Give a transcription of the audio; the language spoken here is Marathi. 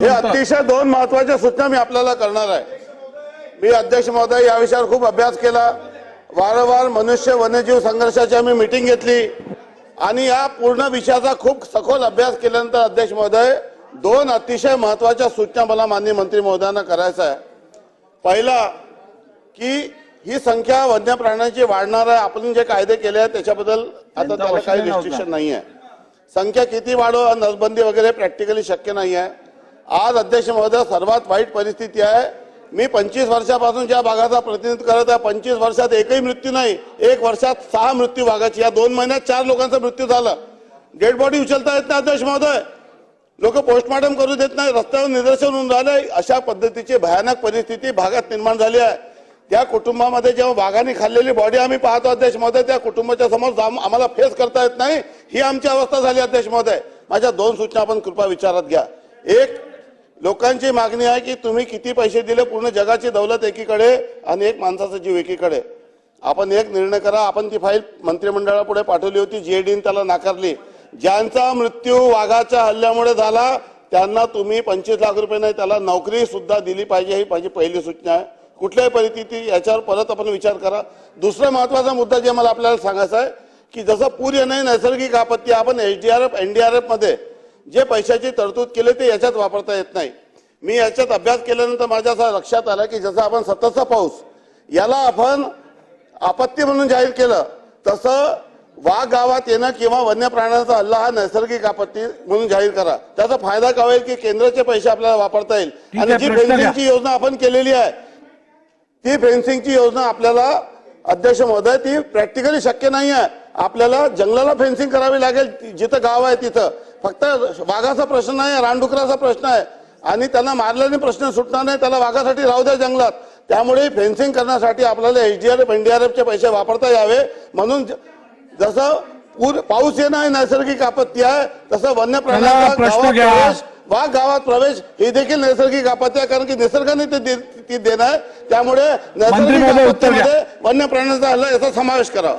हे अतिशय दोन महत्त्वाच्या सूचना मी आपल्याला करणार आहे. मी अध्यक्ष महोदय या विषयावर खूप अभ्यास केला. वारंवार मनुष्य वन्यजीव संघर्षाची आम्ही मिटिंग घेतली. आणि या पूर्ण विषयाचा खूप सखोल अभ्यास केल्यानंतर अध्यक्ष महोदय दोन अतिशय महत्त्वाच्या सूचना मला माननीय मंत्री महोदयांना करायचं आहे. पहिला की ही संख्या वन्य प्राण्यांची वाढणार आहे. आपण जे कायदे केले आहेत त्याच्याबद्दल आता त्याला काही रिस्ट्रिक्शन नाही आहे संख्या किती वाढव नसबंदी वगैरे प्रॅक्टिकली शक्य नाही आहे आज अध्यक्ष महोदय सर्वात वाईट परिस्थिती आहे. मी पंचवीस वर्षापासून ज्या भागाचा प्रतिनिधित्व करत आहे पंचवीस वर्षात एकही मृत्यू नाही. एक वर्षात सहा मृत्यू भागाची. या दोन महिन्यात चार लोकांचा मृत्यू झाला. डेड बॉडी उचलता येत नाही अध्यक्ष महोदय. लोक पोस्टमॉर्टम करू देत नाही रस्त्यावर निदर्शन होऊन राहिले. अशा पद्धतीची भयानक परिस्थिती भागात निर्माण झाली आहे. त्या कुटुंबामध्ये जेव्हा वाघाने खाल्लेली बॉडी आम्ही पाहतो अध्यक्ष महोदय त्या कुटुंबाच्या समोर आम्हाला फेस करता येत नाही. ही आमची अवस्था झाली अध्यक्ष महोदय. माझ्या दोन सूचना आपण कृपा विचारात घ्या. एक लोकांची मागणी आहे की तुम्ही किती पैसे दिले पूर्ण जगाची दौलत एकीकडे आणि एक माणसाचा जीव एकीकडे. आपण एक निर्णय करा. आपण ती फाईल मंत्रिमंडळापुढे पाठवली होती. जीएडीन त्याला नाकारली. ज्यांचा मृत्यू वाघाच्या हल्ल्यामुळे झाला त्यांना तुम्ही पंचवीस लाख रुपये नाही त्याला नोकरी सुद्धा दिली पाहिजे. ही माझी पहिली सूचना आहे. कुठल्याही परिस्थिती याच्यावर परत आपण विचार करा. दुसरा महत्त्वाचा मुद्दा जे मला आपल्याला सांगायचा आहे की जसं पूर्य नाही नैसर्गिक आपत्ती आपण H D R F N D आरमध्ये जे पैशाची तरतूद केली ते याच्यात वापरता येत नाही. मी याच्यात अभ्यास केल्यानंतर माझ्या असं लक्षात आलं की जसं आपण सततचा पाऊस याला आपण आपत्ती म्हणून जाहीर केलं तसं वाघ गावात येणं किंवा वन्य प्राण्यांचा हल्ला हा नैसर्गिक आपत्ती म्हणून जाहीर करा. त्याचा फायदा काय होईल की केंद्राचे पैसे आपल्याला वापरता येईल? आणि जी. फेन्सिंगची योजना आपण केलेली आहे ती फेन्सिंगची योजना आपल्याला अध्यक्ष महोदय ती प्रॅक्टिकली शक्य नाही आहे. आपल्याला जंगलाला फेन्सिंग करावी लागेल जिथं गाव आहे तिथं. फक्त वाघाचा प्रश्न नाही रानडुकराचा प्रश्न आहे. आणि त्यांना मारल्याने प्रश्न सुटणार नाही त्याला वाघासाठी राहू द्या जंगलात. त्यामुळे फेन्सिंग करण्यासाठी आपल्याला एचडीआरएफ एनडीआरएफचे पैसे वापरता यावे. म्हणून जसं पूर पाऊस येणं हे नैसर्गिक आपत्ती आहे तसं वन्य प्राण्यांचा वाघ गावात प्रवेश ही देखील नैसर्गिक आपत्ती आहे कारण की निसर्गाने ते ती देणं आहे. त्यामुळे नैसर्गिक. आपत्तीमध्ये वन्य प्राण्यांचा हल्ला याचा समावेश करावा.